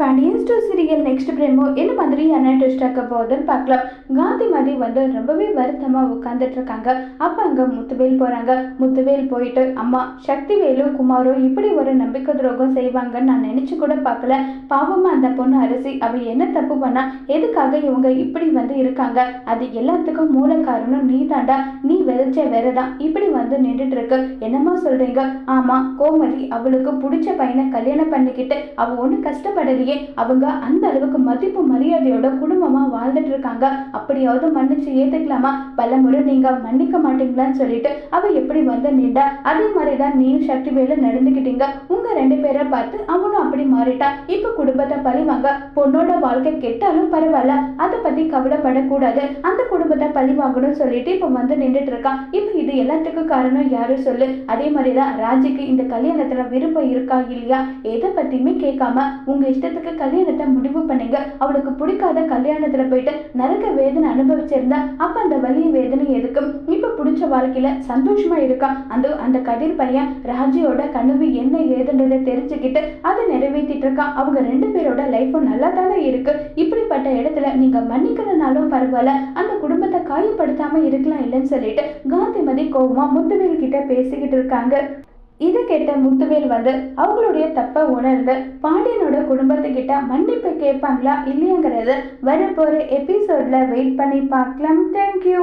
Pandian store serial next promo என்ன மாதிரியான test ஆக்க போகுதுன்னு பார்க்கலாம். காந்திமதி வந்து ரொம்பவே வருத்தமாக உட்காந்துட்டு இருக்காங்க அப்போ அங்கே முத்துவேல் போகிறாங்க முத்துவேல் போயிட்டு அம்மா சக்திவேலும் குமாரும் இப்படி ஒரு நம்பிக்கை துரோகம் செய்வாங்கன்னு நான் நினச்சி கூட பார்க்கல. பாவமாக அந்த பொண்ணு அரிசி அவள் என்ன தப்பு பண்ணா? எதுக்காக இவங்க இப்படி வந்து இருக்காங்க? அது எல்லாத்துக்கும் மூல காரணம் நீ தாண்டா நீ விதைச்ச தான் இப்படி வந்து நின்றுட்டு இருக்கு என்னம்மா சொல்றீங்க? ஆமாம் கோமதி அவளுக்கு பிடிச்ச பையனை கல்யாணம் பண்ணிக்கிட்டு அவள் ஒன்றும் கஷ்டப்படலையே அவங்க அந்த அளவுக்கு மதிப்பு மரியாதையோட குடும்பமாக வாழ்ந்துட்டு இருக்காங்க அப்படியாவது மன்னிச்சு ஏற்றுக்கலாமா பல முறை நீங்கள் மன்னிக்க மாட்டீங்களான்னு சொல்லிட்டு அவள் எப்படி வந்து நின்றா? அதே மாதிரிதான் நீயும் சக்தி வேலை நடந்துக்கிட்டீங்க உங்கள் ரெண்டு பேரை பார்த்து அவனும் அப்படி மாறிட்டா. இப்போ குடும்பத்தை பழிவாங்க. பொண்ணோட வாழ்க்கை கெட்டாலும் பரவாயில்ல. அதை பற்றி கவலைப்படக்கூடாது. அந்த குடும்பத்தை பழி வாங்கணும்னு சொல்லிட்டு இப்போ வந்து நின்றுட்டு இருக்கான் இப்போ இது எல்லாத்துக்கும் காரணம் யாரும் சொல்லு? அதே மாதிரி தான் ராஜிக்கு இந்த கல்யாணத்தில் விருப்பம் இருக்கா இல்லையா? எதை பற்றியுமே கேட்காம உங்கள் இஷ்டத்தை இஷ்டத்துக்கு கல்யாணத்தை முடிவு பண்ணீங்க. அவளுக்கு பிடிக்காத கல்யாணத்துல போயிட்டு நரக வேதனை அனுபவிச்சிருந்தா அப்ப அந்த வலி வேதனை எதுக்கும்? இப்ப பிடிச்ச வாழ்க்கையில சந்தோஷமா இருக்கா? அந்த அந்த கதிர் பையன் ராஜியோட கனவு என்ன ஏதுன்றதை தெரிஞ்சுக்கிட்டு அதை நிறைவேற்றிட்டு இருக்கான். அவங்க ரெண்டு பேரோட லைஃபும் நல்லா தானே இருக்கு. இப்படிப்பட்ட இடத்துல நீங்க மன்னிக்கலனாலும் பரவாயில்ல. அந்த குடும்பத்தை காயப்படுத்தாம இருக்கலாம் இல்லைன்னு சொல்லிட்டு காந்திமதி கோபமா முத்துவேல் கிட்ட பேசிக்கிட்டு இருக்காங்க. இதை கேட்ட முத்துவேல் வந்து அவங்களுடைய தப்பை உணர்ந்து பாண்டியனோட குடும்பத்துக்கிட்ட மன்னிப்பு கேட்பாங்களா இல்லையாங்கிறது வரப்போகிற எபிசோடில் வெயிட் பண்ணி பார்க்கலாம். தேங்க்யூ